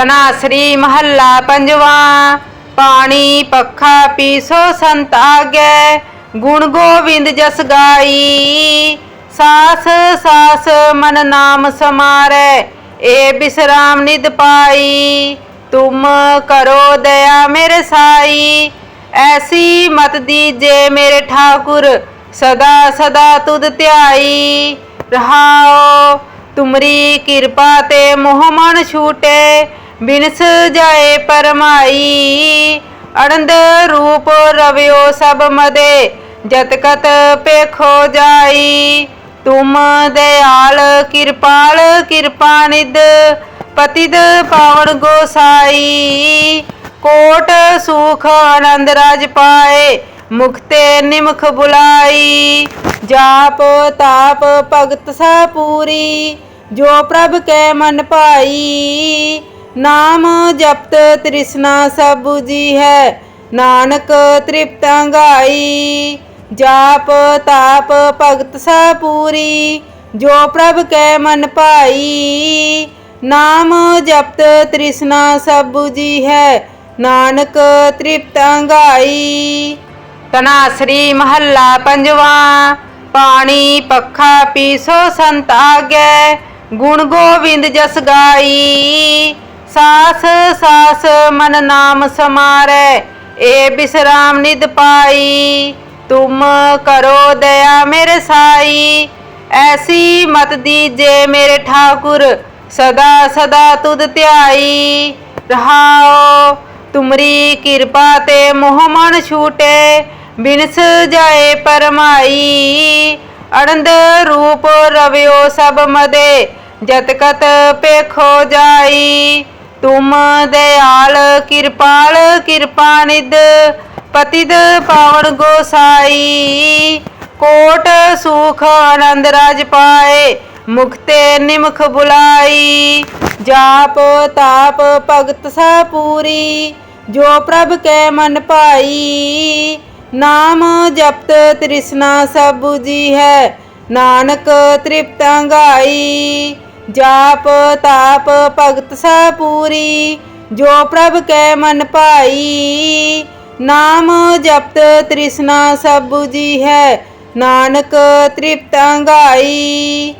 ਤਨਾਸਰੀ ਮਹੱਲਾ ਪੰਜਵਾ, ਪਾਣੀ ਪੱਖਾ ਪੀਸੋ ਸੰਤ ਆਗੈ, ਗੁਣ ਗੋਵਿੰਦ ਜਸ ਗਾਈ। ਸਾਸ ਸਾਸ ਮਨ ਨਾਮ ਸਮਾਰੈ, ਏ ਬਿਸਰਾਮ ਨਿਦ ਪਾਈ। ਤੁਮ ਕਰੋ ਦਇਆ ਮੇਰੇ ਸਾਈ, ਐਸੀ ਮਤ ਦੀਜੇ ਮੇਰੇ ਠਾਕੁਰ, ਸਦਾ ਸਦਾ ਤੁਧ ਧਿਆਈ। ਰਹਾਓ, ਤੁਮਰੀ ਕਿਰਪਾ ਤੇ ਮੋਹ ਮਨ ਛੂਟੇ ਬਿਨਸ ਜਾਏ ਪਰਮਾਈ ਅਨੰਦ ਰੂਪ ਰਵਿਓ ਸਭ ਮਦੇ, ਜਤ ਕਤ ਪੇਖੋ ਜਾਈ। ਤੁਮ ਦਇਆਲ ਕਿਰਪਾਲ, ਕਿਰਪਾ ਨਿਦ ਪਤਿਦ ਪਾਵਨ ਗੋਸਾਈ। ਕੋਟ ਸੁਖ ਆਨੰਦ ਰਾਜ ਪਾਏ ਮੁਖਤੇ ਨਿਮਖ ਬੁਲਾਈ। ਜਾਪ ਤਾਪ ਭਗਤ ਸਾ ਪੂਰੀ, ਜੋ ਪ੍ਰਭ ਕੈ ਮਨ ਭਾਈ। ਨਾਮ ਜਪਤ ਤ੍ਰਿਸ਼ਨਾ ਸਭ 부ਜੀ ਹੈ। ਨਾਨਕ ਤ੍ਰਿਪਤ ਗਾਈ। ਜਾਪ ਤਾਪ ਭਗਤ ਸਾ ਪੂਰੀ। ਜੋ ਪ੍ਰਭ ਕੈ ਮਨ ਭਾਈ। ਨਾਮ ਜਪਤ ਤ੍ਰਿਸ਼ਨਾ ਸਭ 부ਜੀ ਹੈ। ਨਾਨਕ ਤ੍ਰਿਪਤ ਗਾਈ। ਤਨਾਸਰੀ ਮਹੱਲਾ ਪੰਜਵਾ। ਪਾਣੀ ਪੱਖਾ ਪੀਸੋ ਸੰਤ ਆਗੈ। ਗੁਣ ਗੋਬਿੰਦ ਜਸ ਗਾਈ। ਸਾਸ ਸਾਸ ਮਨ ਨਾਮ ਸਮਾਰੈ, ਏ ਬਿਸਰਾਮ ਨਿਦ ਪਾਈ। ਤੁਮ ਕਰੋ ਦਇਆ ਮੇਰੇ ਸਾਈ, ਐਸੀ ਮਤ ਦੀਜੇ ਮੇਰੇ ਠਾਕੁਰ, ਸਦਾ ਸਦਾ ਤੁਧ ਧਿਆਈ। ਰਹਾਓ ਤੁਮਰੀ ਕਿਰਪਾ ਤੇ ਮੋਹ ਮਨ ਛੂਟੇ, ਬਿਨਸ ਜਾਏ ਪਰਮਾਈ। ਅਨੰਦ ਰੂਪ ਰਵਿਓ ਸਭ ਮਦੇ, ਜਤ ਕਤ ਪੇਖੋ ਜਾਈ। ਤੁਮ ਦਇਆਲ ਕਿਰਪਾਲ, ਕਿਰਪਾ ਨਿਦ ਪਤਿਦ ਪਾਵਨ ਗੋਸਾਈ। ਕੋਟ ਸੁਖ ਆਨੰਦ ਰਾਜ ਪਾਏ ਮੁਖਤੇ ਨਿਮਖ ਬੁਲਾਈ। ਜਾਪ ਤਾਪ ਭਗਤ ਸਾ ਪੂਰੀ, ਜੋ ਪ੍ਰਭ ਕੈ ਮਨ ਭਾਈ। ਨਾਮ ਜਪਤ ਤ੍ਰਿਸ਼ਨਾ ਸਭ ਜੀ ਹੈ, ਨਾਨਕ ਤ੍ਰਿਪਤ ਅੰਗਾਈ ਜਾਪ ਤਾਪ ਭਗਤ ਸਾ ਪੂਰੀ, ਜੋ ਪ੍ਰਭ ਕੈ ਮਨ ਭਾਈ। ਨਾਮ ਜਪਤ ਤ੍ਰਿਸ਼ਨਾ ਸਭ 부ਜੀ ਹੈ, ਨਾਨਕ ਤ੍ਰਿਪਤ ਗਾਈ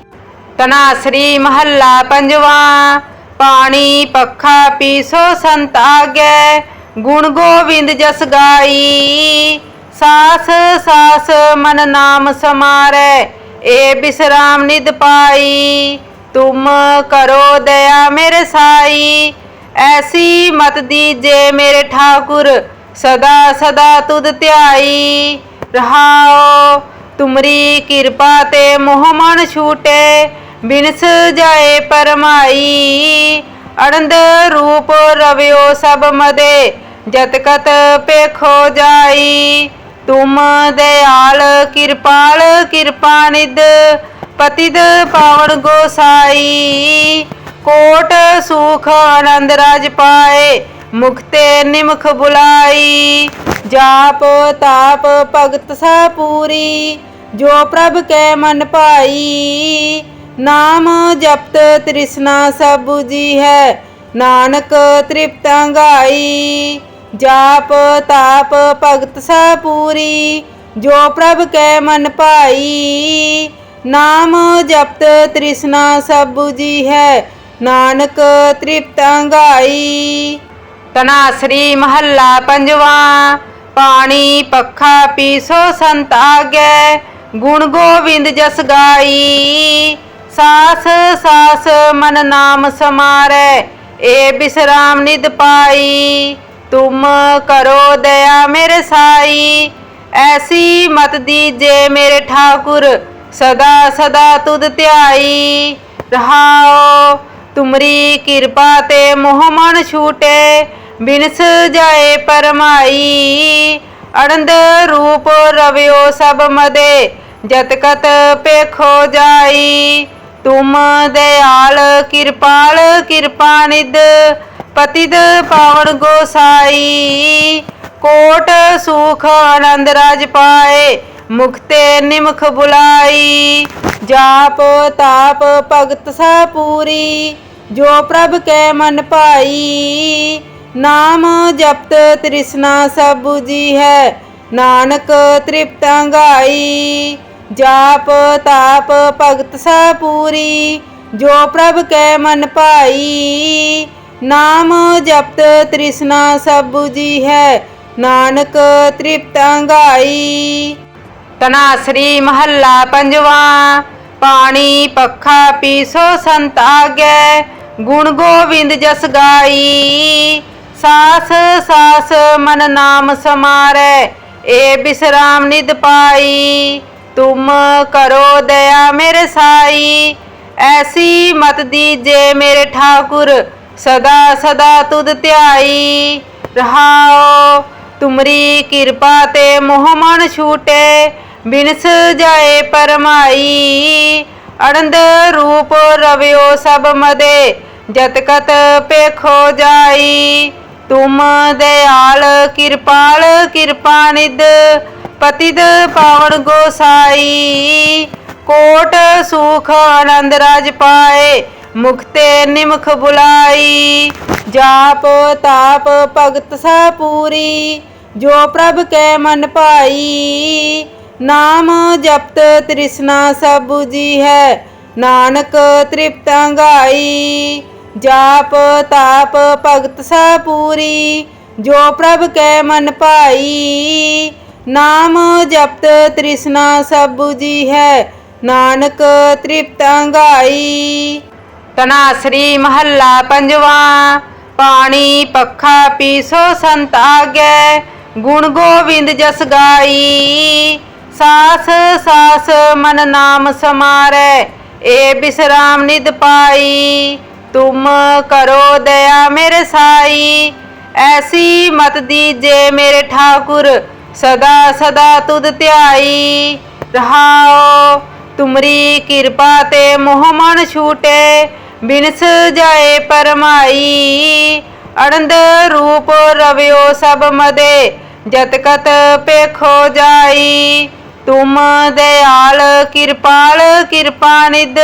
ਤਨਾਸਰੀ ਮਹੱਲਾ ਪੰਜਵਾ, ਪਾਣੀ ਪੱਖਾ ਪੀਸੋ ਸੰਤ ਆਗੈ, ਗੁਣ ਗੋਵਿੰਦ ਜਸ ਗਾਈ। ਸਾਸ ਸਾਸ ਮਨ ਨਾਮ ਸਮਾਰੈ, ਏ ਬਿਸਰਾਮ ਨਿਦ ਪਾਈ। ਤੁਮ ਕਰੋ ਦਇਆ ਮੇਰੇ ਸਾਈ। ਐਸੀ ਮਤ ਦੀਜੇ ਮੇਰੇ ਠਾਕੁਰ ਸਦਾ ਸਦਾ ਤੁਧ ਧਿਆਈ। ਰਹਾਓ ਤੁਮਰੀ ਕਿਰਪਾ ਤੇ ਮੋਹ ਮਨ ਛੂਟੇ, ਬਿਨਸ ਜਾਏ ਪਰਮਾਈ। ਅਨੰਦ ਰੂਪ ਰਵਿਓ ਸਭ ਮਦੇ, ਜਤ ਕਤ ਪੇਖੋ ਜਾਈ। ਤੁਮ ਦਇਆਲ ਕਿਰਪਾਲ ਕਿਰਪਾ ਨਿਦ ਪਤਿਦ ਪਾਵਨ ਗੋਸਾਈ, ਕੋਟ ਸੁਖ ਆਨੰਦ ਰਾਜ ਪਾਏ ਮੁਖਤੇ ਨਿਮਖ ਬੁਲਾਈ। ਜਾਪ ਤਾਪ ਭਗਤ ਸਾ ਪੂਰੀ, ਜੋ ਪ੍ਰਭ ਕੈ ਮਨ ਭਾਈ। ਨਾਮ ਜਪਤ ਤ੍ਰਿਸ਼ਨਾ ਸਭ ਜੀ ਹੈ, ਨਾਨਕ ਤ੍ਰਿਪਤ ਅੰਗਾਈ ਜਾਪ ਤਾਪ ਭਗਤ ਸਾ ਪੂਰੀ, ਜੋ ਪ੍ਰਭ ਕੈ ਮਨ ਭਾਈ। ਨਾਮ ਜਪਤ ਤ੍ਰਿਸ਼ਨਾ ਸਭ 부ਜੀ ਹੈ। ਨਾਨਕ ਤ੍ਰਿਪਤ ਅੰਗਾਈ। ਤਨਾਸਰੀ ਮਹੱਲਾ ਪੰਜਵਾ, ਪਾਣੀ ਪੱਖਾ ਪੀਸੋ ਸੰਤ ਆਗੈ, ਗੁਣ ਗੋਬਿੰਦ ਜਸ ਗਾਈ। ਸਾਸ ਸਾਸ ਮਨ ਨਾਮ ਸਮਾਰੈ, ਏ ਬਿਸਰਾਮ ਨਿਦ ਪਾਈ। ਤੁਮ ਕਰੋ ਦਇਆ ਮੇਰੇ ਸਾਈ, ਐਸੀ ਮਤ ਦੀਜੇ ਮੇਰੇ ਠਾਕੁਰ ਸਦਾ ਸਦਾ ਤੁਧ ਧਿਆਈ ਰਹਾਓ। ਤੁਮਰੀ ਕਿਰਪਾ ਤੇ ਮੋਹ ਮਨ ਛੂਟੇ, ਬਿਨਸ ਜਾਏ ਪਰਮਾਈ। ਅਨੰਦ ਰੂਪ ਰਵਿਓ ਸਭ ਮਦੇ, ਜਤ ਕਤ ਪੇਖੋ ਜਾਈ। ਤੁਮ ਦਇਆਲ, ਕਿਰਪਾਲ, ਕਿਰਪਾ ਨਿਦ ਪਤਿਦ ਪਾਵਨ ਗੋਸਾਈ। ਕੋਟ, ਸੁਖ, ਆਨੰਦ ਰਾਜ ਪਾਏ। ਮੁਖਤੇ ਨਿਮਖ ਬੁਲਾਈ, ਜਾਪ ਤਾਪ ਭਗਤ ਸਾ ਪੂਰੀ, ਜੋ ਪ੍ਰਭ ਕੈ ਮਨ ਭਾਈ, ਨਾਮ ਜਪਤ ਤ੍ਰਿਸ਼ਨਾ ਸਭ 부ਜੀ ਹੈ, ਨਾਨਕ ਤ੍ਰਿਪਤ ਗਾਈ ਜਾਪ ਤਾਪ ਭਗਤ ਸਾ ਪੂਰੀ, ਜੋ ਪ੍ਰਭ ਕੈ ਮਨ ਭਾਈ, ਨਾਮ ਜਪਤ ਤ੍ਰਿਸ਼ਨਾ ਸਭ 부ਜੀ ਹੈ, ਨਾਨਕ ਤ੍ਰਿਪਤ ਗਾਈ ਤਨਾਸਰੀ ਮਹੱਲਾ ਪੰਜਵਾ, ਪਾਣੀ ਪੱਖਾ ਪੀਸੋ ਸੰਤ ਆਗੈ, ਗੁਣ ਗੋਬਿੰਦ ਜਸ ਗਾਈ। ਸਾਸ ਸਾਸ ਮਨ ਨਾਮ ਸਮਾਰੈ, ਏ ਬਿਸਰਾਮ ਨਿਦ ਪਾਈ। ਤੁਮ ਕਰੋ ਦਇਆ ਮੇਰੇ ਸਾਈ, ਐਸੀ ਮਤ ਦੀਜੇ ਮੇਰੇ ਠਾਕੁਰ, ਸਦਾ ਸਦਾ ਤੁਧ ਧਿਆਈ। ਰਹਾਓ, ਤੁਮਰੀ ਕਿਰਪਾ ਤੇ ਮੋਹ ਮਨ ਛੂਟੇ ਬਿਨਸ ਜਾਏ ਪਰਮਾਈ, ਅੜੰਦ ਰੂਪ ਰਵਿਓ ਸਭ ਮਦੇ, ਜਤ ਕਤ ਪੇਖੋ ਜਾਈ। ਤੁਮ ਦਇਆਲ ਕਿਰਪਾਲ, ਕਿਰਪਾ ਨਿਦ ਪਤਿਦ ਪਾਵਨ ਗੋਸਾਈ। ਕੋਟ ਸੁਖ ਆਨੰਦ ਰਾਜ ਪਾਏ ਮੁਖਤੇ ਨਿਮਖ ਬੁਲਾਈ। ਜਾਪ ਤਾਪ ਭਗਤ ਸਾ ਪੂਰੀ, ਜੋ ਪ੍ਰਭ ਕੈ ਮਨ ਭਾਈ। ਨਾਮ ਜਪਤ ਤ੍ਰਿਸ਼ਨਾ ਸਭ ਜੀ ਹੈ, ਨਾਨਕ ਤ੍ਰਿਪਤਾਂ ਗਾਈ। ਜਾਪ ਤਾਪ ਭਗਤ ਸਾ ਪੂਰੀ, ਜੋ ਪ੍ਰਭ ਕੈ ਮਨ ਭਾਈ। ਨਾਮ ਜਪਤ ਤ੍ਰਿਸ਼ਨਾ ਸਭ ਜੀ ਹੈ, ਨਾਨਕ ਤ੍ਰਿਪਤਾਂ ਗਾਈ। ਤਨਾਸਰੀ ਮਹੱਲਾ ਪੰਜਵਾ, ਪਾਣੀ ਪੱਖਾ ਪੀਸੋ ਸੰਤ ਆਗੈ, ਗੁਣ ਗੋਬਿੰਦ ਜਸ ਗਾਈ। ਸਾਸ ਸਾਸ, ਮਨ ਨਾਮ ਸਮਾਰੈ, ਏ ਬਿਸਰਾਮ ਨਿਦ ਪਾਈ। ਤੁਮ ਕਰੋ ਦਇਆ ਮੇਰੇ ਸਾਈ, ਐਸੀ ਮਤ ਦੀਜੇ ਮੇਰੇ ਠਾਕੁਰ, ਸਦਾ ਸਦਾ ਤੁਧ ਧਿਆਈ। ਰਹਾਓ ਤੁਮਰੀ ਕਿਰਪਾ ਤੇ ਮੋਹ ਮਨ ਛੂਟੇ, ਬਿਨਸ ਜਾਏ ਪਰਮਾਈ। ਅਨੰਦ ਰੂਪ ਰਵਿਓ ਸਭ ਮਦੇ, ਜਤ ਕਤ ਪੇਖੋ ਜਾਈ। ਤੁਮ ਦਇਆਲ ਕਿਰਪਾਲ, ਕਿਰਪਾ ਨਿਦ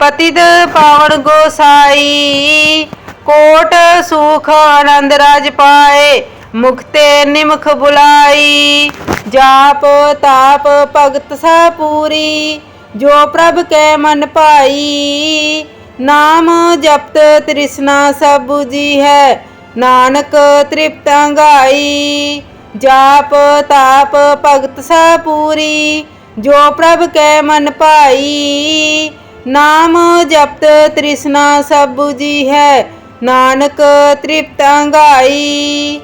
ਪਤਿਦ ਪਾਵਨ ਗੋਸਾਈ। ਕੋਟ ਸੁਖ ਆਨੰਦ ਰਾਜ ਪਾਏ, ਮੁਕਤੇ ਨਿਮਖ ਬੁਲਾਈ। ਜਾਪ ਤਾਪ ਭਗਤ ਸਾ ਪੂਰੀ, ਜੋ ਪ੍ਰਭ ਕੈ ਮਨ ਭਾਈ। ਨਾਮ ਜਪਤ ਤ੍ਰਿਸ਼ਨਾ ਸਭ ਜੀ ਹੈ, ਨਾਨਕ ਤ੍ਰਿਪਤ ਅੰਗਾਈ ਜਾਪ ਤਾਪ ਭਗਤ ਸਾ ਪੂਰੀ, ਜੋ ਪ੍ਰਭ ਕੈ ਮਨ ਭਾਈ। ਨਾਮ ਜਪਤ ਤ੍ਰਿਸ਼ਨਾ ਸਭ 부ਜੀ ਹੈ, ਨਾਨਕ ਤ੍ਰਿਪਤ ਗਾਈ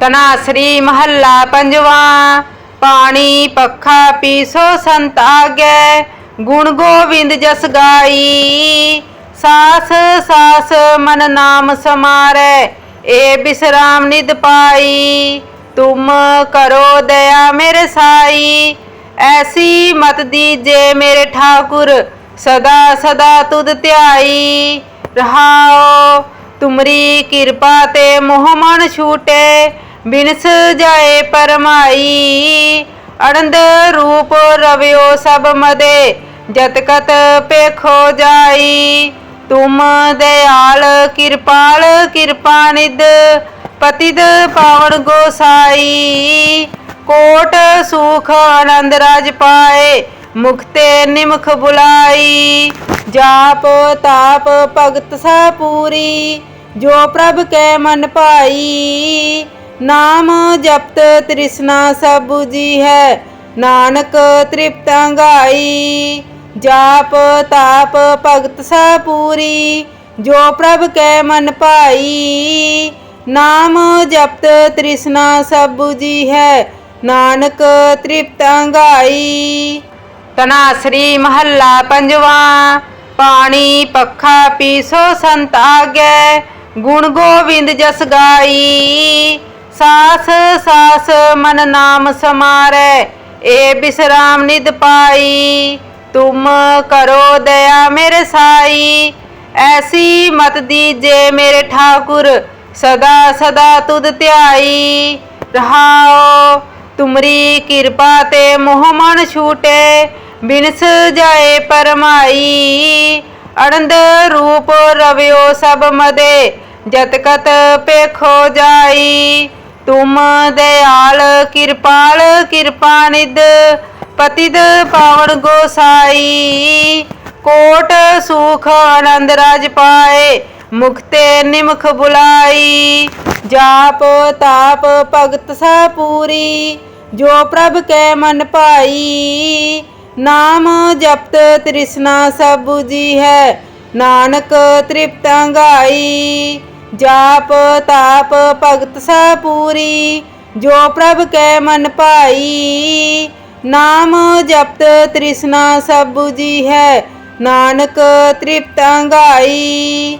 ਤਨਾਸਰੀ ਮਹੱਲਾ ਪੰਜਵਾ, ਪਾਣੀ ਪੱਖਾ ਪੀਸੋ ਸੰਤ ਆਗੈ, ਗੁਣ ਗੋਬਿੰਦ ਜਸ ਗਾਈ। ਸਾਸ ਸਾਸ ਮਨ ਨਾਮ ਸਮਾਰੈ, ਏ ਬਿਸਰਾਮ ਨਿਦ ਪਾਈ। ਤੁਮ ਕਰੋ ਦਇਆ ਮੇਰੇ ਸਾਈ। ਐਸੀ ਮਤ ਦੀਜੇ ਮੇਰੇ ਠਾਕੁਰ, ਸਦਾ ਸਦਾ ਤੁਧ ਧਿਆਈ। ਰਹਾਓ ਤੁਮਰੀ ਕਿਰਪਾ ਤੇ ਮੋਹ ਮਨ ਛੂਟੇ, ਬਿਨਸ ਜਾਏ ਪਰਮਾਈ। ਅਨੰਦ ਰੂਪ ਰਵਿਓ ਸਭ ਮਦੇ, ਜਤ ਕਤ ਪੇਖੋ ਜਾਈ। ਤੁਮ ਦਇਆਲ ਕਿਰਪਾਲ ਕਿਰਪਾ ਨਿਦ ਪਤਿਦ ਪਾਵਨ ਗੋਸਾਈ, ਕੋਟ ਸੁਖ ਆਨੰਦ ਰਾਜ ਪਾਏ ਮੁਖਤੇ ਨਿਮਖ ਬੁਲਾਈ। ਜਾਪ ਤਾਪ ਭਗਤ ਸਾ ਪੂਰੀ, ਜੋ ਪ੍ਰਭ ਕੈ ਮਨ ਭਾਈ। ਨਾਮ ਜਪਤ ਤ੍ਰਿਸ਼ਨਾ ਸਭ 부ਜੀ ਹੈ, ਨਾਨਕ ਤ੍ਰਿਪਤ ਅੰਗਾਈ। ਜਾਪ ਤਾਪ ਭਗਤ ਸਾ ਪੂਰੀ, ਜੋ ਪ੍ਰਭ ਕੈ ਮਨ ਭਾਈ। ਨਾਮ ਜਪਤ ਤ੍ਰਿਸ਼ਨਾ ਸਭ 부ਜੀ ਹੈ, ਨਾਨਕ ਤ੍ਰਿਪਤਾਂ ਗਾਈ। ਤਨਾਸਰੀ ਮਹੱਲਾ ਪੰਜਵਾ, ਪਾਣੀ ਪੱਖਾ ਪੀਸੋ ਸੰਤ ਆਗੈ, ਗੁਣ ਗੋਵਿੰਦ ਜਸ ਗਾਈ। ਸਾਸ ਸਾਸ ਮਨ ਨਾਮ ਸਮਾਰੈ, ਏ ਬਿਸਰਾਮ ਨਿਦ ਪਾਈ। ਤੁਮ ਕਰੋ ਦਇਆ ਮੇਰੇ ਸਾਈ, ਐਸੀ ਮਤ ਦੀਜੇ ਮੇਰੇ ਠਾਕੁਰ ਸਦਾ ਸਦਾ ਤੁਧ ਧਿਆਈ ਰਹਾਓ। ਤੁਮਰੀ ਕਿਰਪਾ ਤੇ ਮੋਹ ਮਨ ਛੂਟੇ, ਬਿਨਸ ਜਾਏ ਪਰਮਾਈ। ਅੜੰਦ ਰੂਪ ਰਵਿਓ ਸਭ ਮਦੇ, ਜਤ ਕਤ ਪੇਖੋ ਜਾਈ। ਤੁਮ ਦਇਆਲ, ਕਿਰਪਾਲ ਕਿਰਪਾ ਨਿਦ ਪਤਿਤ ਪਾਵਨ ਗੋਸਾਈ। ਕੋਟ, ਸੁਖ, ਆਨੰਦ ਰਾਜ ਪਾਏ। ਮੁਕਤੇ ਨਿਮਖ ਬੁਲਾਈ, ਜਾਪ ਤਾਪ ਭਗਤ ਸਾ ਪੂਰੀ, ਜੋ ਪ੍ਰਭ ਕੈ ਮਨ ਭਾਈ, ਨਾਮ ਜਪਤ ਤ੍ਰਿਸ਼ਨਾ ਸਭ 부ਜੀ ਹੈ, ਨਾਨਕ ਤ੍ਰਿਪਤ ਗਾਈ ਜਾਪ ਤਾਪ ਭਗਤ ਸਾ ਪੂਰੀ, ਜੋ ਪ੍ਰਭ ਕੈ ਮਨ ਭਾਈ, ਨਾਮ ਜਪਤ ਤ੍ਰਿਸ਼ਨਾ ਸਭ 부ਜੀ ਹੈ, ਨਾਨਕ ਤ੍ਰਿਪਤ ਗਾਈ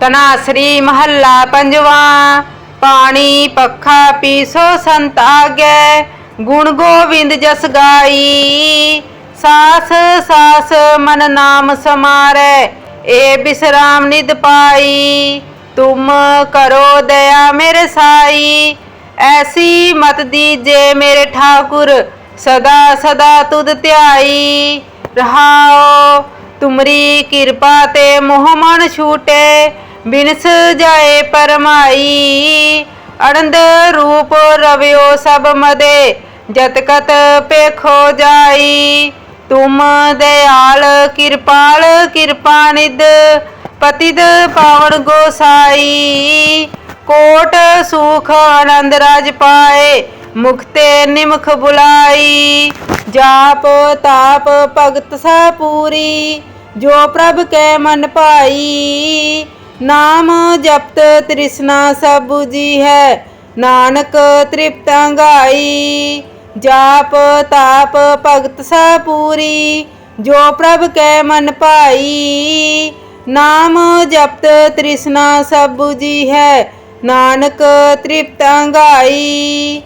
ਤਨਾਸਰੀ ਮਹੱਲਾ ਪੰਜਵਾ, ਪਾਣੀ ਪੱਖਾ ਪੀਸੋ ਸੰਤ ਆਗੈ, ਗੁਣ ਗੋਬਿੰਦ ਜਸ ਗਾਈ। ਸਾਸ ਸਾਸ ਮਨ ਨਾਮ ਸਮਾਰੈ, ਏ ਬਿਸਰਾਮ ਨਿਦ ਪਾਈ। ਤੁਮ ਕਰੋ ਦਇਆ ਮੇਰੇ ਸਾਈ, ਐਸੀ ਮਤ ਦੀਜੇ ਮੇਰੇ ਠਾਕੁਰ, ਸਦਾ ਸਦਾ ਤੁਧ ਧਿਆਈ। ਰਹਾਓ, ਤੁਮਰੀ ਕਿਰਪਾ ਤੇ ਮੋਹ ਮਨ ਛੂਟੇ ਬਿਨਸ ਜਾਏ ਪਰਮਾਈ, ਅੜੰਦ ਰੂਪ ਰਵਿਓ ਸਭ ਮਦੇ, ਜਤ ਕਤ ਪੇਖੋ ਜਾਈ। ਤੁਮ ਦਇਆਲ ਕਿਰਪਾਲ, ਕਿਰਪਾ ਨਿਦ ਪਤਿਤ ਪਾਵਨ ਗੋਸਾਈ। ਕੋਟ ਸੁਖ ਆਨੰਦ ਰਾਜ ਪਾਏ ਮੁਖਤੇ ਨਿਮਖ ਬੁਲਾਈ। ਜਾਪ ਤਾਪ ਭਗਤ ਸਾ ਪੂਰੀ, ਜੋ ਪ੍ਰਭ ਕੈ ਮਨ ਭਾਈ। ਨਾਮ ਜਪਤ ਤ੍ਰਿਸ਼ਨਾ ਸਭ 부ਜੀ ਹੈ। ਨਾਨਕ ਤ੍ਰਿਪਤਾਂ ਗਾਈ। ਜਾਪ ਤਾਪ ਭਗਤ ਸਾ ਪੂਰੀ। ਜੋ ਪ੍ਰਭ ਕੈ ਮਨ ਭਾਈ। ਨਾਮ ਜਪਤ ਤ੍ਰਿਸ਼ਨਾ ਸਭ 부ਜੀ ਹੈ। ਨਾਨਕ ਤ੍ਰਿਪਤਾਂ ਗਾਈ।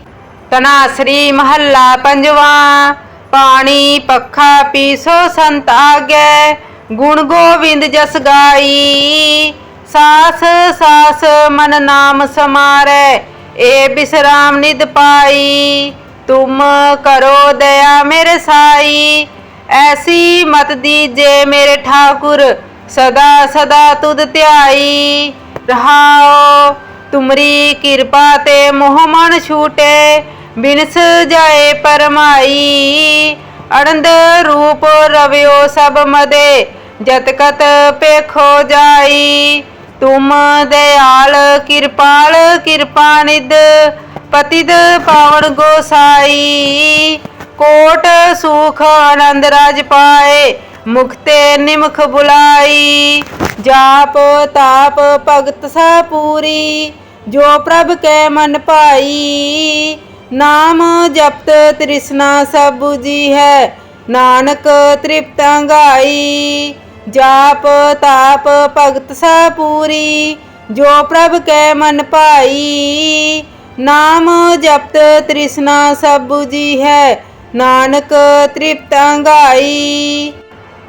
ਤਨਾਸਰੀ ਮਹੱਲਾ ਪੰਜਵਾ। ਪਾਣੀ ਪੱਖਾ ਪੀਸੋ ਸੰਤ ਆਗੈ। ਗੁਣ ਗੋਬਿੰਦ ਜਸ ਗਾਈ। ਸਾਸ ਸਾਸ ਮਨ ਨਾਮ ਸਮਾਰੈ, ਏ ਬਿਸਰਾਮ ਨਿਦ ਪਾਈ। ਤੁਮ ਕਰੋ ਦਇਆ ਮੇਰੇ ਸਾਈ, ਐਸੀ ਮਤ ਦੀਜੇ ਮੇਰੇ ਠਾਕੁਰ, ਸਦਾ ਸਦਾ ਤੁਧ ਧਿਆਈ। ਰਹਾਓ ਤੁਮਰੀ ਕਿਰਪਾ ਤੇ ਮੋਹ ਮਨ ਛੂਟੇ, ਬਿਨਸ ਜਾਏ ਪਰਮਾਈ। ਅਨੰਦ ਰੂਪ ਰਵਿਓ ਸਭ ਮਦੇ, ਜਤ ਕਤ ਪੇਖੋ ਜਾਈ। ਤੁਮ ਦਇਆਲ ਕਿਰਪਾਲ, ਕਿਰਪਾ ਨਿਦ ਪਤਿਤ ਪਾਵਨ ਗੋਸਾਈ। ਕੋਟ ਸੁਖ ਆਨੰਦ ਰਾਜ ਪਾਏ ਮੁਖਤੇ ਨਿਮਖ ਬੁਲਾਈ। ਜਾਪ ਤਾਪ ਭਗਤ ਸਾ ਪੂਰੀ, ਜੋ ਪ੍ਰਭ ਕੈ ਮਨ ਭਾਈ। ਨਾਮ ਜਪਤ ਤ੍ਰਿਸ਼ਨਾ ਸਭ ਜੀ ਹੈ, ਨਾਨਕ ਤ੍ਰਿਪਤ ਅੰਗਾਈ ਜਾਪ ਤਾਪ ਭਗਤ ਸਾ ਪੂਰੀ, ਜੋ ਪ੍ਰਭ ਕੈ ਮਨ ਭਾਈ। ਨਾਮ ਜਪਤ ਤ੍ਰਿਸ਼ਨਾ ਸਭ 부ਜੀ ਹੈ, ਨਾਨਕ ਤ੍ਰਿਪਤ ਗਾਈ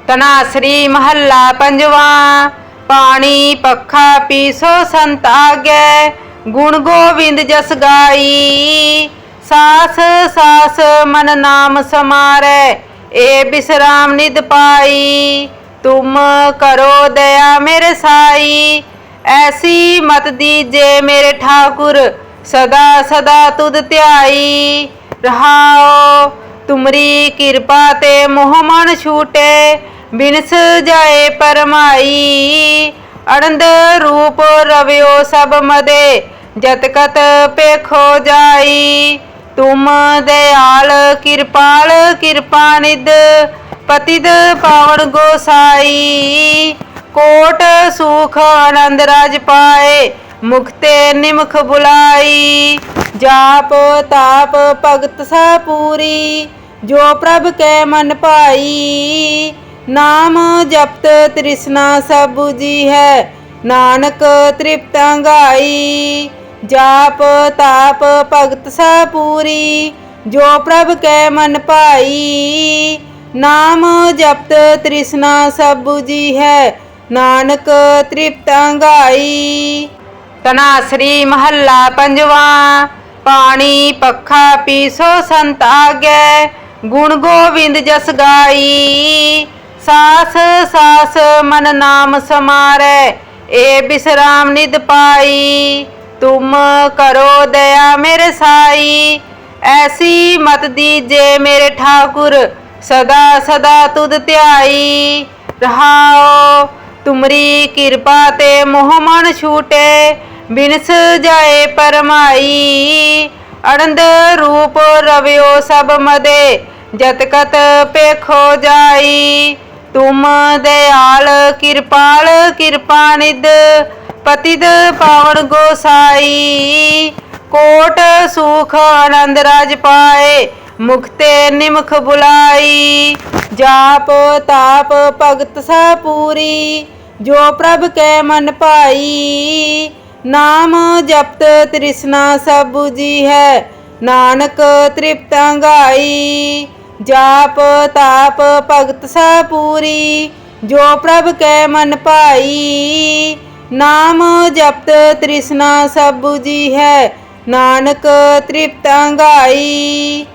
ਤਨਾਸਰੀ ਮਹੱਲਾ ਪੰਜਵਾ, ਪਾਣੀ ਪੱਖਾ ਪੀਸੋ ਸੰਤ ਆਗੈ, ਗੁਣ ਗੋਬਿੰਦ ਜਸ ਗਾਈ। ਸਾਸ ਸਾਸ ਮਨ ਨਾਮ ਸਮਾਰੈ, ਏ ਬਿਸਰਾਮ ਨਿਦ ਪਾਈ। ਤੁਮ ਕਰੋ ਦਇਆ ਮੇਰੇ ਸਾਈ। ਐਸੀ ਮਤ ਦੀਜੇ ਮੇਰੇ ਠਾਕੁਰ ਸਦਾ ਸਦਾ ਤੁਧ ਧਿਆਈ। ਰਹਾਓ ਤੁਮਰੀ ਕਿਰਪਾ ਤੇ ਮੋਹ ਮਨ ਛੂਟੇ, ਬਿਨਸ ਜਾਏ ਪਰਮਾਈ। ਅਣੰਦ ਰੂਪ ਰਵਿਓ ਸਭ ਮਦੇ, ਜਤ ਕਤ ਪੇਖੋ ਜਾਈ। ਤੁਮ ਦਿਆਲ ਕਿਰਪਾਲ ਕਿਰਪਾ ਨਿਦ ਪਤਿਤ ਪਾਵਨ ਗੋਸਾਈ, ਕੋਟ ਸੁਖ ਆਨੰਦ ਰਾਜ ਪਾਏ, ਮੁਕਤੇ ਨਿਮਖ ਬੁਲਾਈ। ਜਾਪ ਤਾਪ ਭਗਤ ਸਾ ਪੂਰੀ, ਜੋ ਪ੍ਰਭ ਕੈ ਮਨ ਭਾਈ। ਨਾਮ ਜਪਤ ਤ੍ਰਿਸ਼ਨਾ ਸਭ 부ਜੀ ਹੈ, ਨਾਨਕ ਤ੍ਰਿਪਤ ਅੰਗਾਈ ਜਾਪ ਤਾਪ ਭਗਤ ਸਾ ਪੂਰੀ, ਜੋ ਪ੍ਰਭ ਕੈ ਮਨ ਭਾਈ। ਨਾਮ ਜਪਤ ਤ੍ਰਿਸ਼ਨਾ ਸਭ 부ਜੀ ਹੈ। ਨਾਨਕ ਤ੍ਰਿਪਤ ਅੰਗਾਈ। ਤਨਾਸਰੀ ਮਹੱਲਾ ਪੰਜਵਾ, ਪਾਣੀ ਪੱਖਾ ਪੀਸੋ ਸੰਤ ਆਗੈ, ਗੁਣ ਗੋਬਿੰਦ ਜਸ ਗਾਈ। ਸਾਸ ਸਾਸ ਮਨ ਨਾਮ ਸਮਾਰੈ, ਏ ਬਿਸਰਾਮ ਨਿਦ ਪਾਈ। ਤੁਮ ਕਰੋ ਦਇਆ ਮੇਰੇ ਸਾਈ, ਐਸੀ ਮਤ ਦੀਜੇ ਮੇਰੇ ਠਾਕੁਰ ਸਦਾ ਸਦਾ ਤੁਧ ਧਿਆਈ ਰਹਾਓ। ਤੁਮਰੀ ਕਿਰਪਾ ਤੇ ਮੋਹ ਮਨ ਛੂਟੇ, ਬਿਨਸ ਜਾਏ ਪਰਮਾਈ। ਅਨੰਦ ਰੂਪ ਰਵਿਓ ਸਭ ਮਦੇ, ਜਤ ਕਤ ਪੇਖੋ ਜਾਈ। ਤੁਮ ਦਇਆਲ, ਕਿਰਪਾਲ, ਕਿਰਪਾ ਨਿਦ ਪਤਿਤ ਪਾਵਨ ਗੋਸਾਈ। ਕੋਟ ਸੁਖ ਆਨੰਦ ਰਾਜ ਪਾਏ ਮੁਖਤੇ ਨਿਮਖ ਬੁਲਾਈ, ਜਾਪ ਤਾਪ ਭਗਤ ਸਾ ਪੂਰੀ, ਜੋ ਪ੍ਰਭ ਕੈ ਮਨ ਭਾਈ, ਨਾਮ ਜਪਤ ਤ੍ਰਿਸ਼ਨਾ ਸਭ 부ਜੀ ਹੈ, ਨਾਨਕ ਤ੍ਰਿਪਤ ਅੰਗਾਈ ਜਾਪ ਤਾਪ ਭਗਤ ਸਾ ਪੂਰੀ, ਜੋ ਪ੍ਰਭ ਕੈ ਮਨ ਭਾਈ, ਨਾਮ ਜਪਤ ਤ੍ਰਿਸ਼ਨਾ ਸਭ 부ਜੀ ਹੈ, ਨਾਨਕ ਤ੍ਰਿਪਤ ਅੰਗਾਈ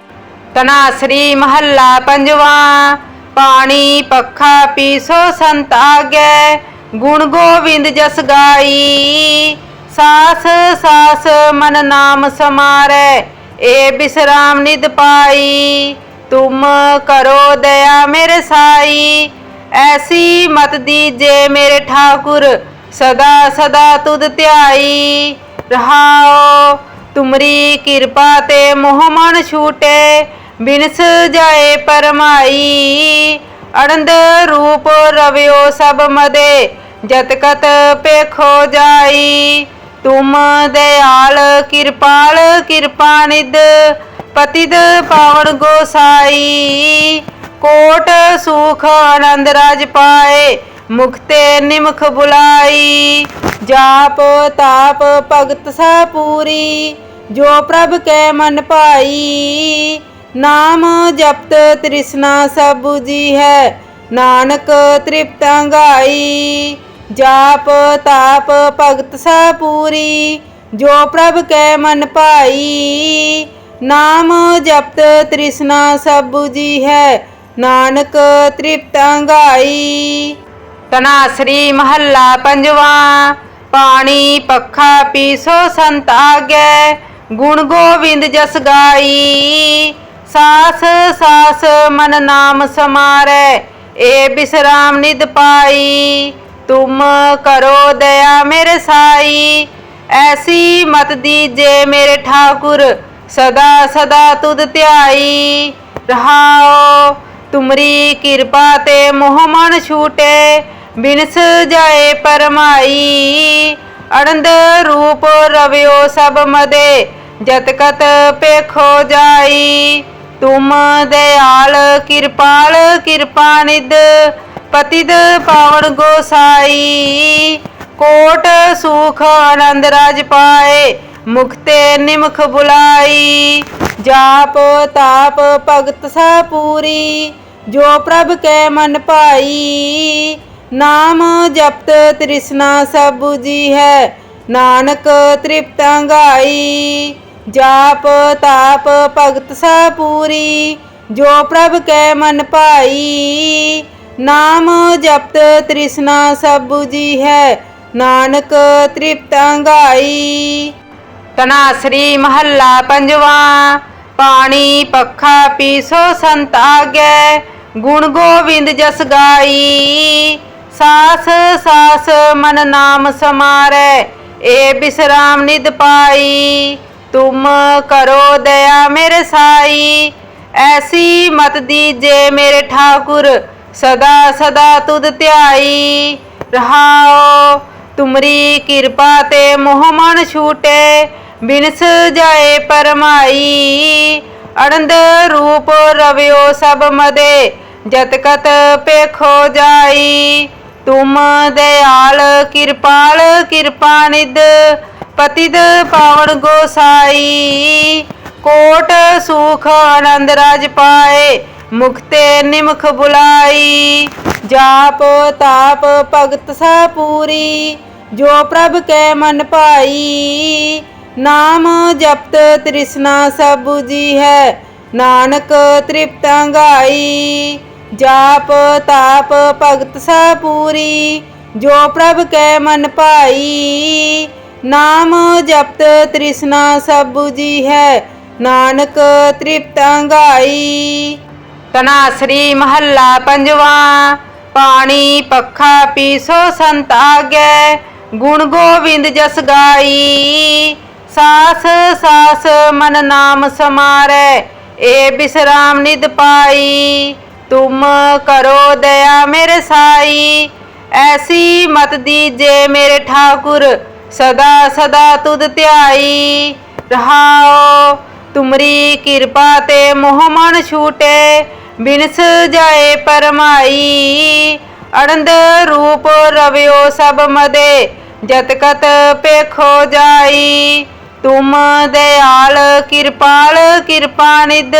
ਤਨਾਸਰੀ ਮਹੱਲਾ ਪੰਜਵਾ, ਪਾਣੀ ਪੱਖਾ ਪੀਸੋ ਸੰਤ ਆਗੈ, ਗੁਣ ਗੋਵਿੰਦ ਜਸ ਗਾਈ। ਸਾਸ ਸਾਸ ਮਨ ਨਾਮ ਸਮਾਰੈ, ਏ ਬਿਸਰਾਮ ਨਿਦ ਪਾਈ। ਤੁਮ ਕਰੋ ਦਇਆ ਮੇਰੇ ਸਾਈ, ਐਸੀ ਮਤ ਦੀਜੇ ਮੇਰੇ ਠਾਕੁਰ, ਸਦਾ ਸਦਾ ਤੁਧ ਧਿਆਈ। ਰਹਾਓ, ਤੁਮਰੀ ਕਿਰਪਾ ਤੇ ਮੋਹ ਮਨ ਛੂਟੇ ਬਿਨਸ ਜਾਏ ਪਰਮਾਈ, ਅੜੰਦ ਰੂਪ ਰਵਿਓ ਸਭ ਮਦੇ, ਜਤ ਕਤ ਪੇਖੋ ਜਾਈ। ਤੁਮ ਦਇਆਲ ਕਿਰਪਾਲ, ਕਿਰਪਾ ਨਿਦ ਪਤਿਤ ਪਾਵਨ ਗੋਸਾਈ। ਕੋਟ ਸੁਖ ਆਨੰਦ ਰਾਜ ਪਾਏ ਮੁਖਤੇ ਨਿਮਖ ਬੁਲਾਈ। ਜਾਪ ਤਾਪ ਭਗਤ ਸਾ ਪੂਰੀ, ਜੋ ਪ੍ਰਭ ਕੈ ਮਨ ਭਾਈ। ਨਾਮ ਜਪਤ ਤ੍ਰਿਸ਼ਨਾ ਸਭ ਜੀ ਹੈ, ਨਾਨਕ ਤ੍ਰਿਪਤ ਗਾਈ। ਜਾਪ ਤਾਪ ਭਗਤ ਸਾ ਪੂਰੀ, ਜੋ ਪ੍ਰਭ ਕੈ ਮਨ ਭਾਈ। ਨਾਮ ਜਪਤ ਤ੍ਰਿਸ਼ਨਾ ਸਭ ਜੀ ਹੈ, ਨਾਨਕ ਤ੍ਰਿਪਤ ਗਾਈ। ਤਨਾਸਰੀ ਮਹੱਲਾ ਪੰਜਵਾ, ਪਾਣੀ ਪੱਖਾ ਪੀਸੋ ਸੰਤ ਆਗੈ, ਗੁਣ ਗੋਬਿੰਦ ਜਸ ਗਾਈ। ਸਾਸ ਸਾਸ ਮਨ ਨਾਮ ਸਮਾਰੈ, ਏ ਬਿਸਰਾਮ ਨਿਦ ਪਾਈ। ਤੁਮ ਕਰੋ ਦਇਆ ਮੇਰੇ ਸਾਈ, ਐਸੀ ਮਤ ਦੀਜੇ ਮੇਰੇ ਠਾਕੁਰ, ਸਦਾ ਸਦਾ ਤੁਧ ਧਿਆਈ। ਰਹਾਓ ਤੁਮਰੀ ਕਿਰਪਾ ਤੇ ਮੋਹ ਮਨ ਛੂਟੇ, ਬਿਨਸ ਜਾਏ ਪਰਮਾਈ। ਅੜੰਦ ਰੂਪ ਰਵਿਓ ਸਭ ਮਦੇ, ਜਤ ਕਤ ਪੇਖੋ ਜਾਈ। ਤੁਮ ਦਇਆਲ ਕਿਰਪਾਲ ਕਿਰਪਾ ਨਿਦ ਪਤਿਤ ਪਾਵਨ ਗੋਸਾਈ। ਕੋਟ ਸੁਖ ਆਨੰਦ ਰਾਜ ਪਾਏ ਮੁਖਤੇ ਨਿਮਖ ਬੁਲਾਈ। ਜਾਪ ਤਾਪ ਭਗਤ ਸਾ ਪੂਰੀ, ਜੋ ਪ੍ਰਭ ਕੈ ਮਨ ਭਾਈ। ਨਾਮ ਜਪਤ ਤ੍ਰਿਸ਼ਨਾ ਸਭ ਜੀ ਹੈ, ਨਾਨਕ ਤ੍ਰਿਪਤ ਅੰਗਾਈ ਜਾਪ ਤਾਪ ਭਗਤ ਸਾ ਪੂਰੀ, ਜੋ ਪ੍ਰਭ ਕੈ ਮਨ ਭਾਈ। ਨਾਮ ਜਪਤ ਤ੍ਰਿਸ਼ਨਾ ਸਭ 부ਜੀ ਹੈ, ਨਾਨਕ ਤ੍ਰਿਪਤ ਅੰਗਾਈ। ਤਨਾਸਰੀ ਮਹੱਲਾ ਪੰਜਵਾ, ਪਾਣੀ ਪੱਖਾ ਪੀਸੋ ਸੰਤ ਆਗੈ, ਗੁਣ ਗੋਬਿੰਦ ਜਸ ਗਾਈ। ਸਾਸ ਸਾਸ ਮਨ ਨਾਮ ਸਮਾਰੈ, ਏ ਬਿਸਰਾਮ ਨਿਦ ਪਾਈ। ਤੁਮ ਕਰੋ ਦਇਆ ਮੇਰੇ ਸਾਈ। ਐਸੀ ਮਤ ਦੀਜੇ ਮੇਰੇ ਠਾਕੁਰ, ਸਦਾ ਸਦਾ ਤੁਧ ਧਿਆਈ। ਰਹਾਓ, ਤੁਮਰੀ ਕਿਰਪਾ ਤੇ ਮੋਹ ਮਨ ਛੂਟੇ, ਬਿਨਸ ਜਾਏ ਪਰਮਾਈ। ਅੜੰਦ ਰੂਪ ਰਵਿਓ ਸਭ ਮਦੇ, ਜਤ ਕਤ ਪੇਖੋ ਜਾਈ। ਤੁਮ ਦਇਆਲ ਕਿਰਪਾਲ ਕਿਰਪਾ ਨਿਦ ਪਤਿਤ ਪਾਵਨ ਗੋਸਾਈ, ਕੋਟ ਸੁਖ ਆਨੰਦ ਰਾਜ ਪਾਏ ਮੁਖਤੇ ਨਿਮਖ ਬੁਲਾਈ। ਜਾਪ, ਤਾਪ, ਭਗਤ ਸਾ ਪੂਰੀ, ਜੋ ਪ੍ਰਭ ਕੈ ਮਨ ਭਾਈ। ਨਾਮ ਜਪਤ ਤ੍ਰਿਸ਼ਨਾ ਸਭ ਜੀ ਹੈ, ਨਾਨਕ ਤ੍ਰਿਪਤ ਅੰਗਾਈ ਜਾਪ, ਤਾਪ, ਭਗਤ ਸਾ ਪੂਰੀ, ਜੋ ਪ੍ਰਭ ਕੈ ਮਨ ਭਾਈ। ਨਾਮ ਜਪਤ ਤ੍ਰਿਸ਼ਨਾ ਸਭ 부ਜੀ ਹੈ, ਨਾਨਕ ਤ੍ਰਿਪਤ ਅੰਗਾਈ ਤਨਾਸਰੀ ਮਹੱਲਾ ਪੰਜਵਾ, ਪਾਣੀ ਪੱਖਾ ਪੀਸੋ ਸੰਤ ਆਗੈ, ਗੁਣ ਗੋਵਿੰਦ ਜਸ ਗਾਈ। ਸਾਸ ਸਾਸ ਮਨ ਨਾਮ ਸਮਾਰੈ, ਏ ਬਿਸਰਾਮ ਨਿਦ ਪਾਈ। ਤੁਮ ਕਰੋ ਦਇਆ ਮੇਰੇ ਸਾਈ, ਐਸੀ ਮਤ ਦੀਜੇ ਮੇਰੇ ਠਾਕੁਰ ਸਦਾ ਸਦਾ ਤੁਧ ਧਿਆਈ ਰਹਾਓ। ਤੁਮਰੀ ਕਿਰਪਾ ਤੇ ਮੋਹ ਮਨ ਛੂਟੇ, ਬਿਨਸ ਜਾਏ ਪਰਮਾਈ। ਅਨੰਦ ਰੂਪ ਰਵਿਓ ਸਭ ਮਦੇ, ਜਤ ਕਤ ਪੇਖੋ ਜਾਈ। ਤੁਮ ਦਇਆਲ, ਕਿਰਪਾਲ ਕਿਰਪਾ ਨਿਦ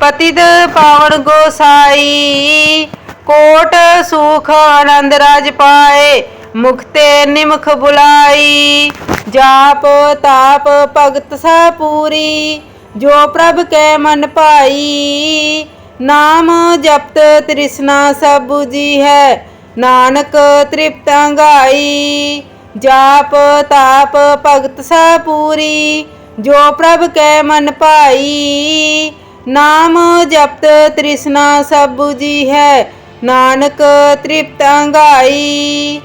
ਪਤਿਦ ਪਾਵਨ ਗੋਸਾਈ। ਕੋਟ ਸੁਖ ਆਨੰਦ ਰਾਜ ਪਾਏ ਮੁਖਤੇ ਨਿਮਖ ਬੁਲਾਈ, ਜਾਪ ਤਾਪ ਭਗਤ ਸਾ ਪੂਰੀ, ਜੋ ਪ੍ਰਭ ਕੈ ਮਨ ਭਾਈ, ਨਾਮ ਜਪਤ ਤ੍ਰਿਸ਼ਨਾ ਸਭ 부ਜੀ ਹੈ, ਨਾਨਕ ਤ੍ਰਿਪਤ ਅੰਗਾਈ, ਜਾਪ ਤਾਪ ਭਗਤ ਸਾ ਪੂਰੀ, ਜੋ ਪ੍ਰਭ ਕੈ ਮਨ ਭਾਈ, ਨਾਮ ਜਪਤ ਤ੍ਰਿਸ਼ਨਾ ਸਭ 부ਜੀ ਹੈ, ਨਾਨਕ ਤ੍ਰਿਪਤ ਅੰਗਾਈ।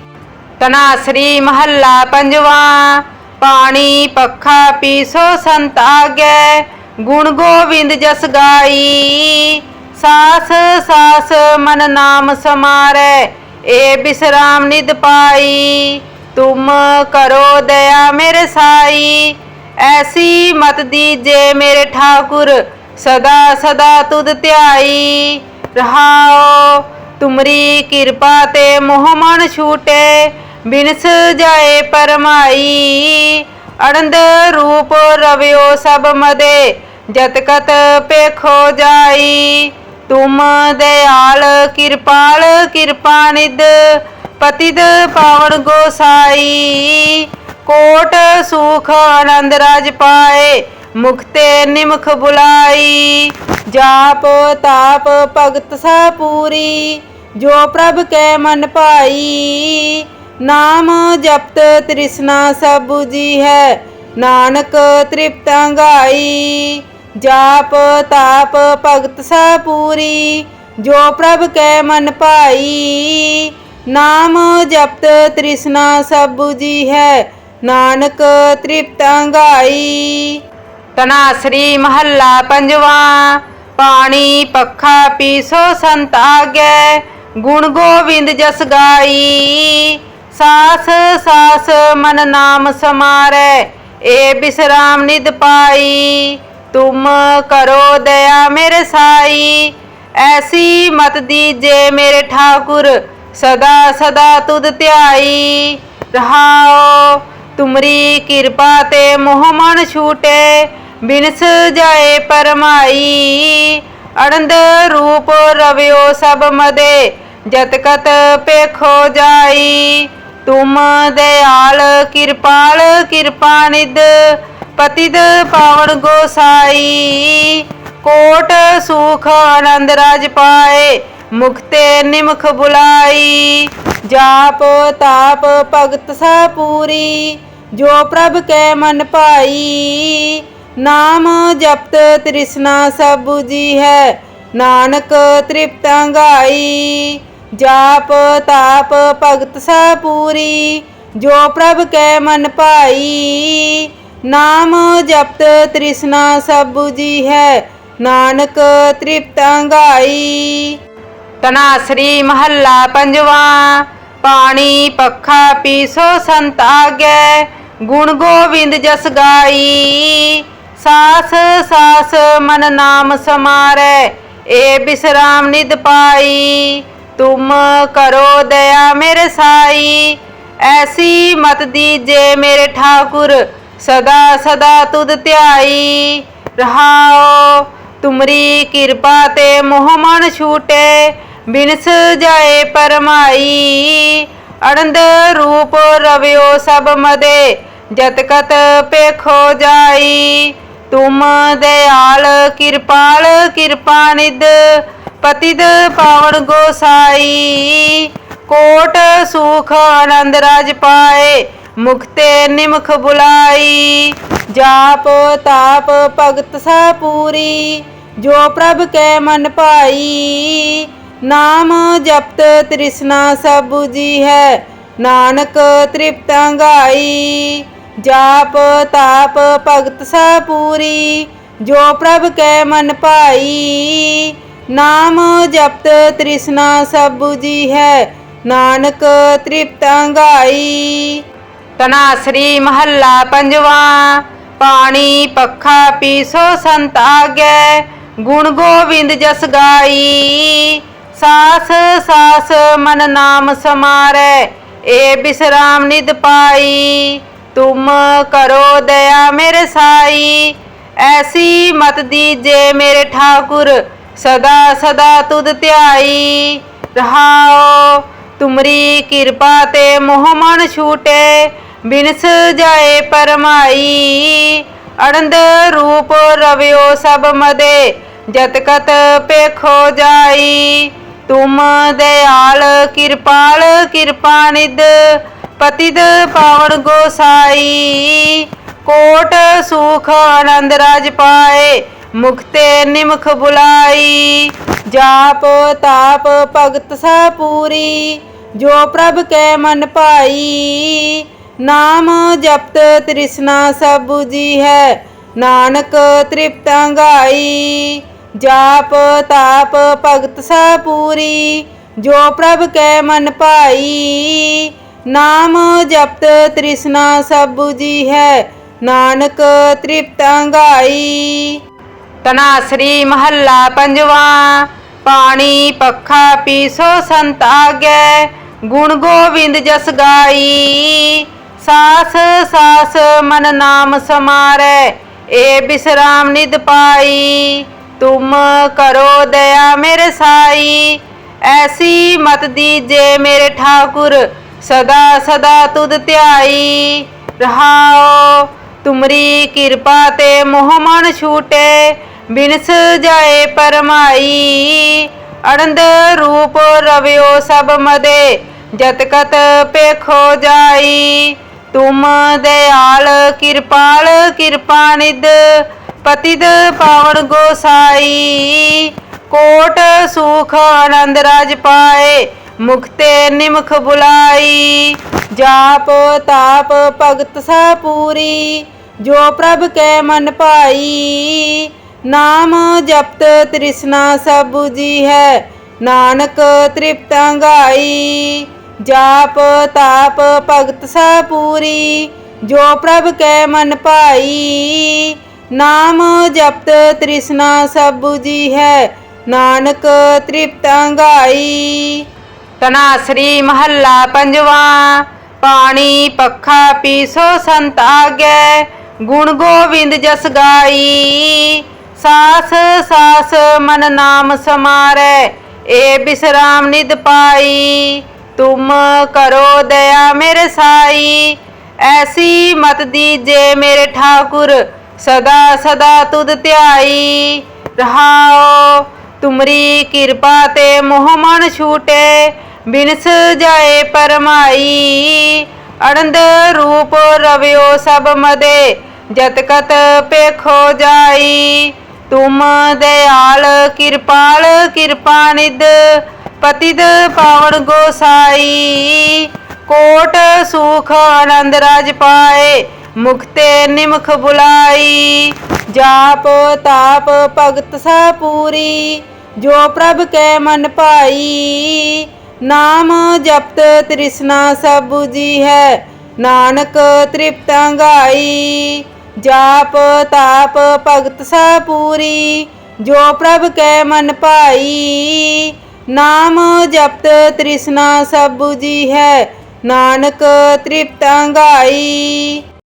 ਤਨਾਸਰੀ ਮਹੱਲਾ ਪੰਜਵਾ, ਪਾਣੀ ਪੱਖਾ ਪੀਸੋ ਸੰਤ ਆਗੈ ਗੁਣ ਗੋਬਿੰਦ ਜਸ ਗਾਈ। ਸਾਸ ਸਾਸ ਮਨ ਨਾਮ ਸਮਾਰੈ, ਏ ਬਿਸਰਾਮ ਨਿਦ ਪਾਈ। ਤੁਮ ਕਰੋ ਦਇਆ ਮੇਰੇ ਸਾਈ, ਐਸੀ ਮਤ ਦੀਜੇ ਮੇਰੇ ਠਾਕੁਰ, ਸਦਾ ਸਦਾ ਤੁਧ ਧਿਆਈ। ਰਹਾਓ, ਤੁਮਰੀ ਕਿਰਪਾ ਤੇ ਮੋਹ ਮਨ ਛੂਟੇ ਬਿਨਸ ਜਾਏ ਪਰਮਾਈ ਅਨੰਦ ਰੂਪ ਰਵਿਓ ਸਭ ਮਦੇ, ਜਤ ਕਤ ਪੇਖੋ ਜਾਈ। ਤੁਮ ਦਇਆਲ ਕਿਰਪਾਲ, ਕਿਰਪਾ ਨਿਦ ਪਤਿਦ ਪਾਵਨ ਗੋਸਾਈ। ਕੋਟ ਸੁਖ ਆਨੰਦ ਰਾਜ ਪਾਏ ਮੁਖਤੇ ਨਿਮਖ ਬੁਲਾਈ। ਜਾਪ ਤਾਪ ਭਗਤ ਸਾ ਪੂਰੀ, ਜੋ ਪ੍ਰਭ ਕੈ ਮਨ ਭਾਈ। ਨਾਮ ਜਪਤ ਤ੍ਰਿਸ਼ਨਾ ਸਭ 부ਜੀ ਹੈ। ਨਾਨਕ ਤ੍ਰਿਪਤ ਅੰਗਾਈ ਜਾਪ ਤਾਪ ਭਗਤ ਸਾ ਪੂਰੀ। ਜੋ ਪ੍ਰਭ ਕੈ ਮਨ ਭਾਈ। ਨਾਮ ਜਪਤ ਤ੍ਰਿਸ਼ਨਾ ਸਭ 부ਜੀ ਹੈ। ਨਾਨਕ ਤ੍ਰਿਪਤ ਅੰਗਾਈ ਤਨਾਸਰੀ ਮਹੱਲਾ ਪੰਜਵਾ। ਪਾਣੀ ਪੱਖਾ ਪੀਸੋ ਸੰਤ ਆਗੈ। ਗੁਣ ਗੋਵਿੰਦ ਜਸ ਗਾਈ। ਸਾਸ ਸਾਸ, ਮਨ ਨਾਮ ਸਮਾਰੈ, ਏ ਬਿਸਰਾਮ ਨਿਦ ਪਾਈ। ਤੁਮ ਕਰੋ ਦਇਆ ਮੇਰੇ ਸਾਈ, ਐਸੀ ਮਤ ਦੀਜੇ ਮੇਰੇ ਠਾਕੁਰ, ਸਦਾ ਸਦਾ ਤੁਧ ਧਿਆਈ। ਰਹਾਓ ਤੁਮਰੀ ਕਿਰਪਾ ਤੇ ਮੋਹ ਮਨ ਛੂਟੇ, ਬਿਨਸ ਜਾਏ ਪਰਮਾਈ। ਅਨੰਦ ਰੂਪ ਰਵਿਓ ਸਭ ਮਦੇ ਜਤਕਤ ਪੇਖੋ ਜਾਈ। ਤੁਮ ਦਇਆਲ ਕਿਰਪਾਲ, ਕਿਰਪਾ ਨਿਦ ਪਤਿਦ ਪਾਵਨ ਗੋਸਾਈ। ਕੋਟ ਸੁਖ ਆਨੰਦ ਰਾਜ ਪਾਏ ਮੁਖਤੇ ਨਿਮਖ ਬੁਲਾਈ। ਜਾਪ ਤਾਪ ਭਗਤ ਸਾ ਪੂਰੀ, ਜੋ ਪ੍ਰਭ ਕੈ ਮਨ ਭਾਈ। ਨਾਮ ਜਪਤ ਤ੍ਰਿਸ਼ਨਾ ਸਭ ਜੀ ਹੈ, ਨਾਨਕ ਤ੍ਰਿਪਤ ਅੰਗਾਈ ਜਾਪ ਤਾਪ ਭਗਤ ਸਾ ਪੂਰੀ, ਜੋ ਪ੍ਰਭ ਕੈ ਮਨ ਭਾਈ। ਨਾਮ ਜਪਤ ਤ੍ਰਿਸ਼ਨਾ ਸਭ 부ਜੀ ਹੈ, ਨਾਨਕ ਤ੍ਰਿਪਤ ਅੰਗਾਈ ਤਨਾਸਰੀ ਮਹੱਲਾ ਪੰਜਵਾ, ਪਾਣੀ ਪੱਖਾ ਪੀਸੋ ਸੰਤ ਆਗੈ, ਗੁਣ ਗੋਬਿੰਦ ਜਸ ਗਾਈ। ਸਾਸ ਸਾਸ ਮਨ ਨਾਮ ਸਮਾਰੈ, ਏ ਬਿਸਰਾਮ ਨਿਦ ਪਾਈ। ਤੁਮ ਕਰੋ ਦਇਆ ਮੇਰੇ ਸਾਈ। ਐਸੀ ਮਤ ਦੀਜੇ ਮੇਰੇ ਠਾਕੁਰ ਸਦਾ ਸਦਾ ਤੁਧ ਧਿਆਈ। ਰਹਾਓ ਤੁਮਰੀ ਕਿਰਪਾ ਤੇ ਮੋਹ ਮਨ ਛੂਟੇ, ਬਿਨਸ ਜਾਏ ਪਰਮਾਈ। ਅਨੰਦ ਰੂਪ ਰਵਿਓ ਸਭ ਮਦੇ, ਜਤ ਕਤ ਪੇਖੋ ਜਾਈ। ਤੁਮ ਦਇਆਲ ਕਿਰਪਾਲ ਕਿਰਪਾ ਨਿਦ ਪਤਿਤ ਪਾਵਨ ਗੋਸਾਈ, ਕੋਟ ਸੁਖ ਆਨੰਦ ਰਾਜ ਪਾਏ, ਮੁਖਤੇ ਨਿਮਖ ਬੁਲਾਈ। ਜਾਪ ਤਾਪ ਭਗਤ ਸਾ ਪੂਰੀ, ਜੋ ਪ੍ਰਭ ਕੈ ਮਨ ਭਾਈ। ਨਾਮ ਜਪਤ ਤ੍ਰਿਸ਼ਨਾ ਸਭ 부ਜੀ ਹੈ, ਨਾਨਕ ਤ੍ਰਿਪਤ ਅੰਗਾਈ। ਜਾਪ ਤਾਪ ਭਗਤ ਸਾ ਪੂਰੀ, ਜੋ ਪ੍ਰਭ ਕੈ ਮਨ ਭਾਈ। ਨਾਮ ਜਪਤ ਤ੍ਰਿਸ਼ਨਾ ਸਭ 부ਜੀ ਹੈ। ਨਾਨਕ ਤ੍ਰਿਪਤ ਅੰਗਾਈ। ਤਨਾਸਰੀ ਮਹੱਲਾ ਪੰਜਵਾ, ਪਾਣੀ ਪੱਖਾ ਪੀਸੋ ਸੰਤ ਆਗੈ, ਗੁਣ ਗੋਬਿੰਦ ਜਸ ਗਾਈ। ਸਾਸ ਸਾਸ ਮਨ ਨਾਮ ਸਮਾਰੈ, ਏ ਬਿਸਰਾਮ ਨਿਦ ਪਾਈ। ਤੁਮ ਕਰੋ ਦਇਆ ਮੇਰੇ ਸਾਈ, ਐਸੀ ਮਤ ਦੀਜੇ ਮੇਰੇ ਠਾਕੁਰ ਸਦਾ ਸਦਾ ਤੁਧ ਧਿਆਈ ਰਹਾਓ ਤੁਮਰੀ ਕਿਰਪਾ ਤੇ ਮੋਹ ਮਨ ਛੂਟੇ, ਬਿਨਸ ਜਾਏ ਪਰਮਾਈ। ਅਨੰਦ ਰੂਪ ਰਵਿਓ ਸਭ ਮਦੇ, ਜਤ ਕਤ ਪੇਖੋ ਜਾਈ। ਤੁਮ ਦਇਆਲ, ਕਿਰਪਾਲ, ਕਿਰਪਾ ਨਿਦ ਪਤਿਤ ਪਾਵਨ ਗੋਸਾਈ। ਕੋਟ ਸੁਖ ਆਨੰਦ ਰਾਜ ਪਾਏ ਮੁਖਤੇ ਨਿਮਖ ਬੁਲਾਈ, ਜਾਪ ਤਾਪ ਭਗਤ ਸਾ ਪੂਰੀ, ਜੋ ਪ੍ਰਭ ਕੈ ਮਨ ਭਾਈ, ਨਾਮ ਜਪਤ ਤ੍ਰਿਸ਼ਨਾ ਸਭ 부ਜੀ ਹੈ, ਨਾਨਕ ਤ੍ਰਿਪਤ ਅੰਗਾਈ ਜਾਪ ਤਾਪ ਭਗਤ ਸਾ ਪੂਰੀ, ਜੋ ਪ੍ਰਭ ਕੈ ਮਨ ਭਾਈ, ਨਾਮ ਜਪਤ ਤ੍ਰਿਸ਼ਨਾ ਸਭ 부ਜੀ ਹੈ, ਨਾਨਕ ਤ੍ਰਿਪਤ ਅੰਗਾਈ ਤਨਾਸਰੀ ਮਹੱਲਾ ਪੰਜਵਾ, ਪਾਣੀ ਪੱਖਾ ਪੀਸੋ ਸੰਤ ਆਗੈ, ਗੁਣ ਗੋਬਿੰਦ ਜਸ ਗਾਈ। ਸਾਸ ਸਾਸ ਮਨ ਨਾਮ ਸਮਾਰੈ, ਏ ਬਿਸਰਾਮ ਨਿਦ ਪਾਈ। ਤੁਮ ਕਰੋ ਦਇਆ ਮੇਰੇ ਸਾਈ, ਐਸੀ ਮਤ ਦੀਜੇ ਮੇਰੇ ਠਾਕੁਰ, ਸਦਾ ਸਦਾ ਤੁਧ ਧਿਆਈ। ਰਹਾਓ, ਤੁਮਰੀ ਕਿਰਪਾ ਤੇ ਮੋਹ ਮਨ ਛੂਟੇ ਬਿਨਸ ਜਾਏ ਪਰਮਾਈ ਅਨੰਦ ਰੂਪ ਰਵਿਓ ਸਭ ਮਦੇ, ਜਤ ਕਤ ਪੇਖੋ ਜਾਈ। ਤੁਮ ਦਇਆਲ ਕਿਰਪਾਲ, ਕਿਰਪਾ ਨਿਦ ਪਤਿਤ ਪਾਵਨ ਗੋਸਾਈ। ਕੋਟ ਸੁਖ ਆਨੰਦ ਰਾਜ ਪਾਏ ਮੁਖਤੇ ਨਿਮਖ ਬੁਲਾਈ। ਜਾਪ ਤਾਪ ਭਗਤ ਸਾ ਪੂਰੀ, ਜੋ ਪ੍ਰਭ ਕੈ ਮਨ ਭਾਈ। ਨਾਮ ਜਪਤ ਤ੍ਰਿਸ਼ਨਾ ਸਭ ਜੀ ਹੈ। ਨਾਨਕ ਤ੍ਰਿਪਤ ਗਾਈ। ਜਾਪ ਤਾਪ ਭਗਤ ਸਾ ਪੂਰੀ। ਜੋ ਪ੍ਰਭ ਕੈ ਮਨ ਭਾਈ। ਨਾਮ ਜਪਤ ਤ੍ਰਿਸ਼ਨਾ ਸਭ ਜੀ ਹੈ। ਨਾਨਕ ਤ੍ਰਿਪਤ ਗਾਈ। ਤਨਾਸਰੀ ਮਹੱਲਾ ਪੰਜਵਾ। ਪਾਣੀ ਪੱਖਾ ਪੀਸੋ ਸੰਤ ਆਗੈ। ਗੁਣ ਗੋਬਿੰਦ ਜਸ ਗਾਈ। ਸਾਸ ਸਾਸ ਮਨ ਨਾਮ ਸਮਾਰੈ, ਏ ਬਿਸਰਾਮ ਨਿਦ ਪਾਈ। ਤੁਮ ਕਰੋ ਦਇਆ ਮੇਰੇ ਸਾਈ, ਐਸੀ ਮਤ ਦੀਜੇ ਮੇਰੇ ਠਾਕੁਰ, ਸਦਾ ਸਦਾ ਤੁਧ ਧਿਆਈ। ਰਹਾਓ ਤੁਮਰੀ ਕਿਰਪਾ ਤੇ ਮੋਹ ਮਨ ਛੂਟੇ, ਬਿਨਸ ਜਾਏ ਪਰਮਾਈ। ਅਨੰਦ ਰੂਪ ਰਵਿਓ ਸਭ ਮਦੇ, ਜਤ ਕਤ ਪੇਖੋ ਜਾਈ। ਤੁਮ ਦਇਆਲ ਕਿਰਪਾਲ, ਕਿਰਪਾ ਨਿਦ ਪਤਿਤ ਪਾਵਨ ਗੋਸਾਈ। ਕੋਟ ਸੁਖ ਆਨੰਦ ਰਾਜ ਪਾਏ ਮੁਖਤੇ ਨਿਮਖ ਬੁਲਾਈ। ਜਾਪ ਤਾਪ ਭਗਤ ਸਾ ਪੂਰੀ, ਜੋ ਪ੍ਰਭ ਕੈ ਮਨ ਭਾਈ। ਨਾਮ ਜਪਤ ਤ੍ਰਿਸ਼ਨਾ ਸਭ ਜੀ ਹੈ, ਨਾਨਕ ਤ੍ਰਿਪਤ ਅੰਗਾਈ ਜਾਪ ਤਾਪ ਭਗਤ ਸਾ ਪੂਰੀ, ਜੋ ਪ੍ਰਭ ਕੈ ਮਨ ਭਾਈ। ਨਾਮ ਜਪਤ ਤ੍ਰਿਸ਼ਨਾ ਸਭ ਜੀ ਹੈ, ਨਾਨਕ ਤ੍ਰਿਪਤ ਅੰਗਾਈ